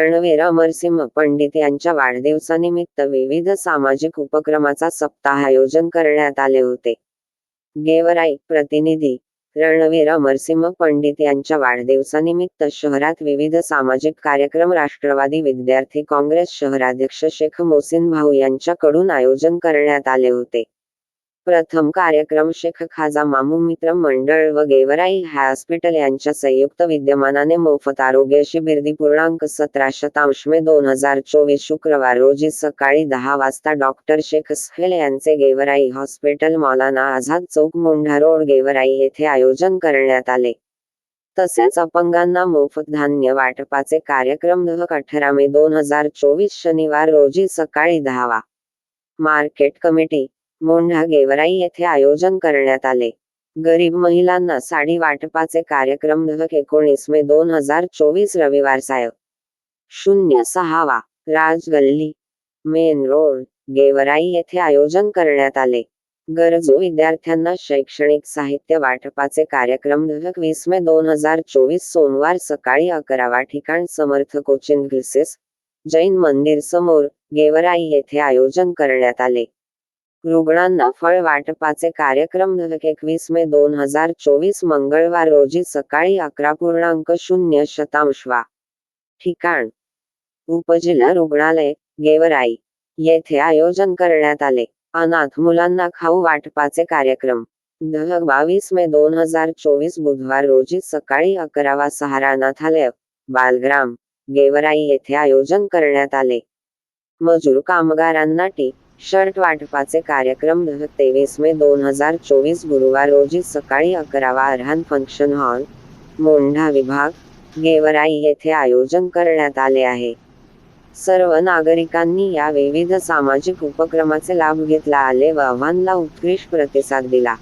रणवीर अमरसिंह पंडित यांच्या वाढदिवसानिमित्त विविध सामाजिक उपक्रमाचा सप्ताह आयोजन करण्यात आले होते. गेवराई प्रतिनिधी रणवीर अमरसिंह पंडित यांच्या वाढदिवसानिमित्त शहरात विविध सामाजिक कार्यक्रम राष्ट्रवादी विद्यार्थी काँग्रेस शहराध्यक्ष शेख मोसिन भाऊ यांच्याकडून आयोजन करण्यात आले होते. प्रथम कार्यक्रम शेख खाजा मामू मित्र मंडळ व गेवराई हॉस्पिटल यांच्या संयुक्त विद्यमानाने मोफत आरोग्य शिबिर पूर्णांक सतरा शतांश मे दोन हजार चोवीस शुक्रवार रोजी सकाळी दहा वाजता डॉक्टर शेख सहेल यांचे गेवराई हॉस्पिटल मौलाना आझाद चौक मोंढा रोड गेवराई येथे आयोजन करण्यात आले. तसेच अपंगांना मोफत धान्य वाटपाचे कार्यक्रम दहक अठरा मे दोन हजार चोवीस शनिवार रोजी सकाळी दहावा मार्केट कमिटी मोंढा गेवराई येथे आयोजन करण्यात आले. गरीब महिलांना साडी वाटपाचे कार्यक्रम दहक एकोणीस मे दोन हजार चोवीस रविवार सायं. शून्य सहावा राज गल्ली मेन रोड गेवराई येथे आयोजन करण्यात आले. गरजू विद्यार्थ्यांना शैक्षणिक साहित्य वाटपाचे कार्यक्रम दहक वीस मे दोन हजार चोवीस सोमवार सकाळी अकरावा ठिकाण समर्थ कोचिंग क्लासेस जैन मंदिर समोर गेवराई येथे आयोजन करण्यात आले. रुग्णांना फळ वाटपाचे कार्यक्रम एकवीस मे दोन हजार चोवीस मंगळवार रोजी सकाळी अकरा पूर्णांक शून्य शतांशवा ठिकाण. उपजिल्हा रुग्णालय गेवराई. येथे आयोजन करण्यात आले. अनाथ मुलांना खाऊ वाटपाचे कार्यक्रम. बावीस मे दोन हजार चोवीस बुधवार रोजी सकाळी अकरा वा सहारा अनाथालय बालग्राम गेवराई येथे आयोजन करण्यात आले. मजूर कामगारांना टी. शर्ट वाटपाचे कार्यक्रम तेवीस मे दोन हजार चोवीस गुरुवार रोजी सकाळी अकरावा अर्हान फंक्शन हॉल मोंढा विभाग गेवराई येथे आयोजन करण्यात आले आहे. सर्व नागरिकांनी या विविध सामाजिक उपक्रमाचे लाभ घेतला आले व आव्हानला उत्कृष्ट प्रतिसाद दिला.